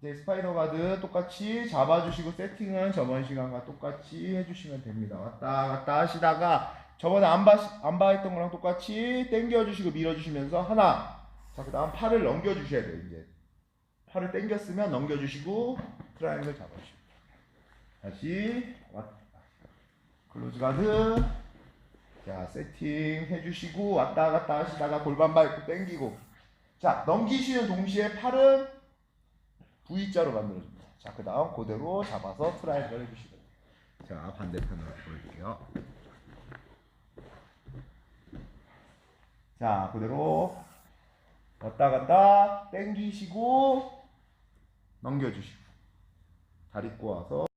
이제 스파이더 가드 똑같이 잡아주시고 세팅은 저번 시간과 똑같이 해주시면 됩니다. 왔다 갔다 하시다가 저번에 안바 안바 했던 거랑 똑같이 당겨주시고 밀어주시면서 하나. 자 그 다음 팔을 넘겨주셔야 돼요 이제. 팔을 당겼으면 넘겨주시고 트라이앵글 잡아주시고 다시 왔다. 클로즈 가드. 자 세팅 해주시고 왔다 갔다 하시다가 골반 밟고 당기고 자 넘기시는 동시에 팔은 V자로 만들어줍니다. 자, 그 다음 그대로 잡아서 트라이앵글 해주시면 돼요. 자, 반대편으로 보여줄게요. 자, 그대로 왔다 갔다 당기시고 넘겨주시고 다리 꼬아서